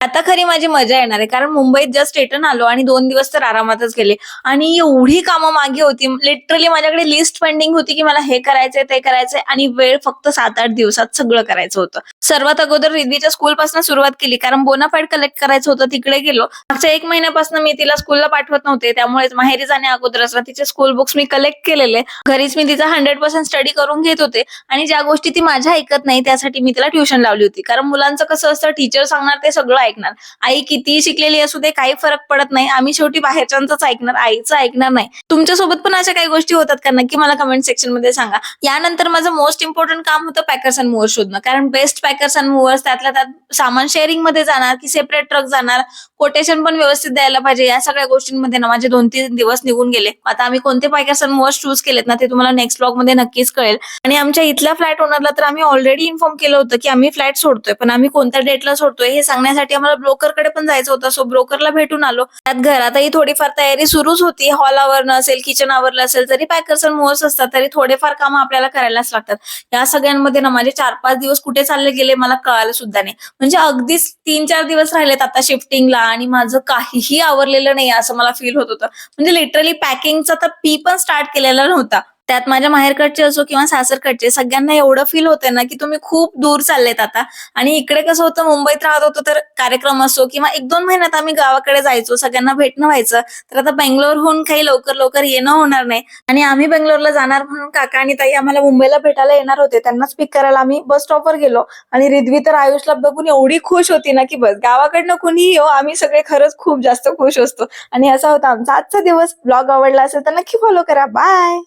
आता खरी माझी मजा येणार आहे कारण मुंबईत जस्ट रिटर्न आलो आणि दोन दिवस तर आरामातच गेले. आणि एवढी कामं मागे होती लिटरली माझ्याकडे लिस्ट पेंडिंग होती की मला हे करायचंय ते करायचंय आणि वेळ फक्त सात आठ दिवसात सगळं करायचं होतं. सर्वात अगोदर रिद्वीच्या स्कूल पासून सुरुवात केली कारण बोनाफाईड कलेक्ट करायचं होतं तिकडे गेलो. मागच्या एक महिन्यापासून मी तिला स्कूलला पाठवत नव्हते त्यामुळे माहेरी जाण्या अगोदर ना तिचे स्कूल बुक्स मी कलेक्ट केलेले. घरीच मी तिचा हंड्रेड पर्सेंट स्टडी करून घेत होते आणि ज्या गोष्टी ती माझ्या ऐकत नाही त्यासाठी मी तिला ट्युशन लावली होती. कारण मुलांचं कसं असतं टीचर सांगणार ते सगळं ऐकणार. आई कितीही शिकलेली असू दे काही फरक पडत नाही. आम्ही शेवटी बाहेरच्यांच ऐकणार आईचं ऐकणार नाही. तुमच्यासोबत पण अशा काही गोष्टी होतात का? नक्की मला कमेंट सेक्शनमध्ये सांगा. यानंतर माझं मोस्ट इम्पॉर्टंट काम होतं पॅकर्स अँड मुव्हर्स शोधणं. कारण बेस्ट पॅकर्स अँड मुव्हर्स त्यातल्या त्यात सामान शेअरिंगमध्ये जाणार की सेपरेट ट्रक जाणार. कोटेशन पण व्यवस्थित द्यायला पाहिजे. या सगळ्या गोष्टींमध्ये ना माझे दोन तीन दिवस निघून गेले. आता आम्ही कोणते पॅकर्स अँड मुव्हर्स चूज केलेत ना ते तुम्हाला नेक्स्ट ब्लॉगमध्ये नक्कीच कळेल. आणि आमच्या इथल्या फ्लॅट ओनरला तर आम्ही ऑलरेडी इन्फॉर्म केलं होतं की आम्ही फ्लॅट सोडतोय. पण आम्ही कोणत्या डेटला सोडतोय हे सांगण्यासाठी आम्हाला ब्रोकरकडे पण जायचं होतं. सो ब्रोकरला भेटून आलो. त्यात घरातही थोडीफार तयारी सुरूच होती. हॉल आवरणं असेल किचन आवरलं असेल तरी पॅकर्स अँड असतात. तरी थोडेफार कामं आपल्याला करायलाच लागतात. या सगळ्यांमध्ये ना माझे चार पाच दिवस कुठे चालले गेले मला कळालं सुद्धा नाही. म्हणजे अगदीच तीन चार दिवस राहिलेत आता शिफ्टिंगला आणि माझं काहीही आवरलेलं नाही असं मला फील होत होतं. म्हणजे लिटरली पॅकिंगचा तर पी पण स्टार्ट केलेला नव्हता. त्यात माझ्या माहेरकडचे असो किंवा सासरकडचे सगळ्यांना एवढं फील होतंय ना की तुम्ही खूप दूर चाललेत आता. आणि इकडे कसं होतं मुंबईत राहत होतो तर कार्यक्रम असो किंवा एक दोन महिन्यात आम्ही गावाकडे जायचो सगळ्यांना भेटणं व्हायचं. तर आता बेंगलोरहून काही लवकर लवकर येणं होणार नाही. आणि आम्ही बेंगलोरला जाणार म्हणून काका आणि ताई आम्हाला मुंबईला भेटायला येणार होते. त्यांनाच पिक करायला आम्ही बस स्टॉपवर गेलो. आणि रिद्वी तर आयुषला बघून एवढी खुश होती ना की बस गावाकडनं कुणीही येऊ आम्ही सगळे खरंच खूप जास्त खुश असतो. आणि असा होता आमचा आजचा दिवस. ब्लॉग आवडला असेल तर नक्की फॉलो करा. बाय